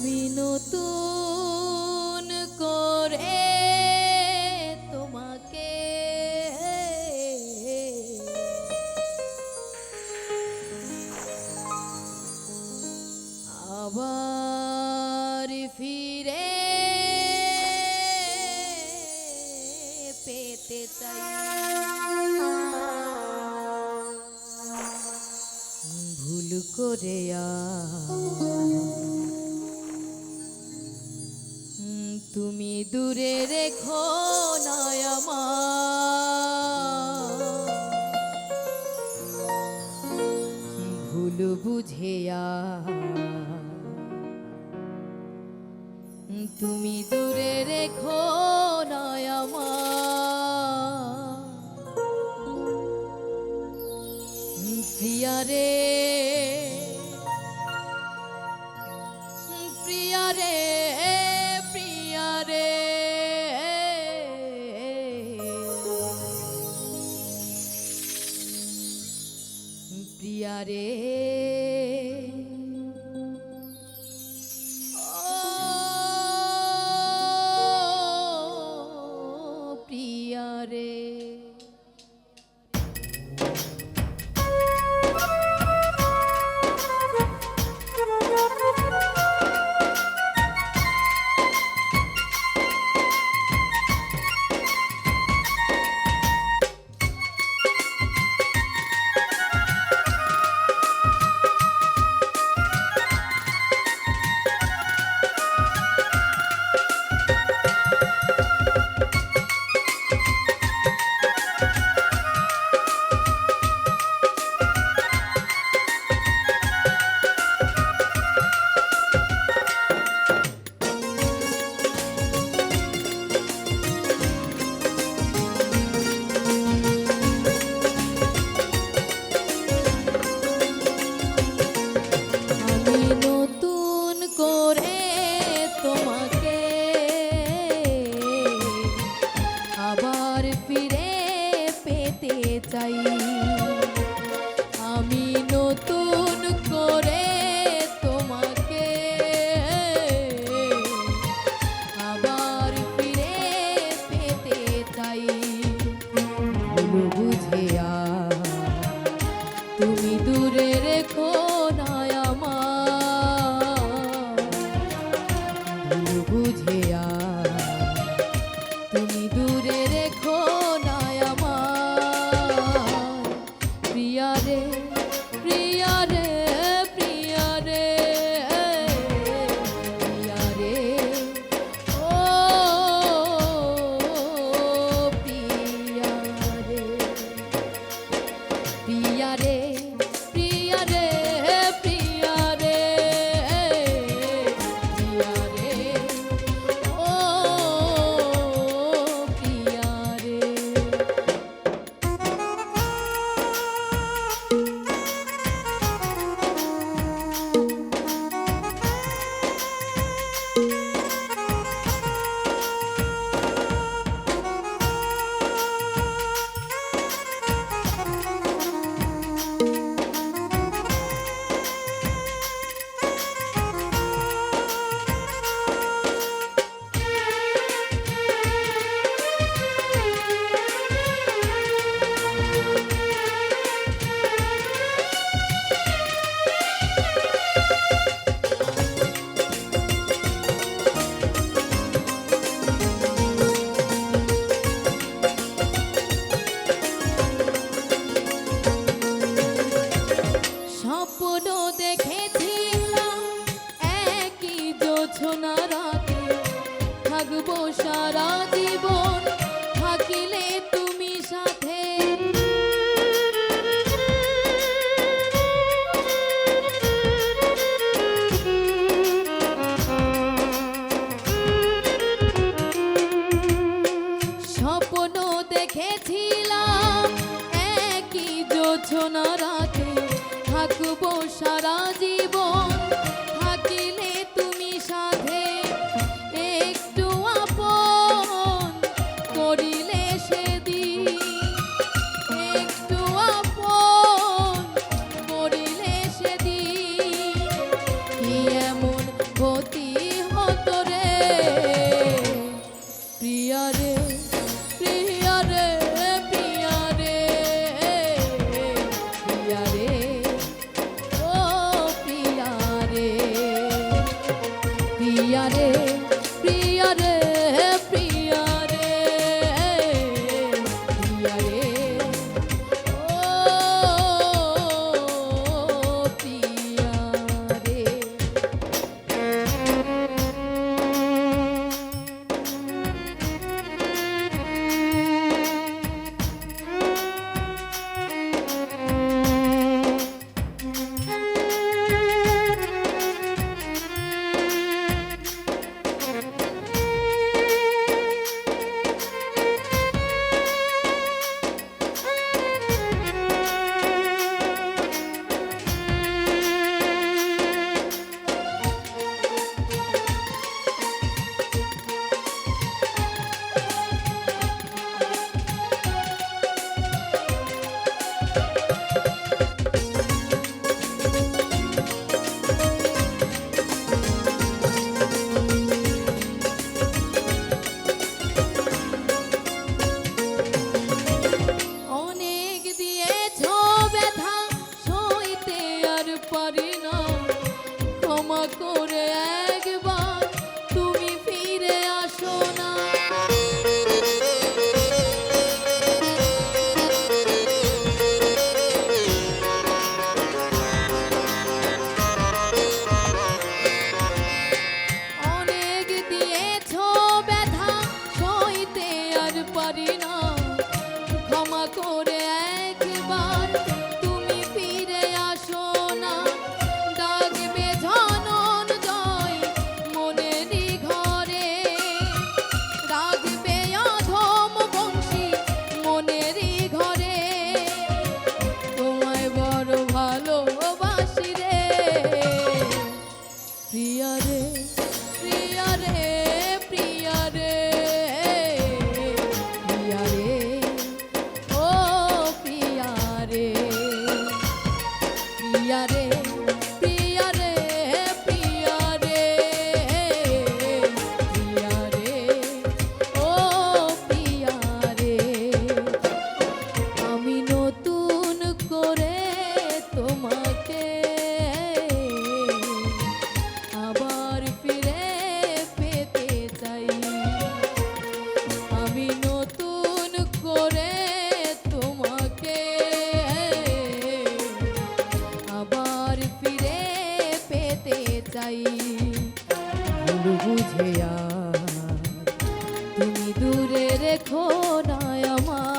আমি নতুন করে তোমাকে আবার ফিরে পেতে চাই। ভুল করে আ তুমি দূরে রেখো নয়মা। ভুল বুঝেয়া তুমি দূরে রেখো নয়মা। প্রিয়া রে hare তুমি দূরে থাকব সারা জীবন। দূরে রেখো নয় আমার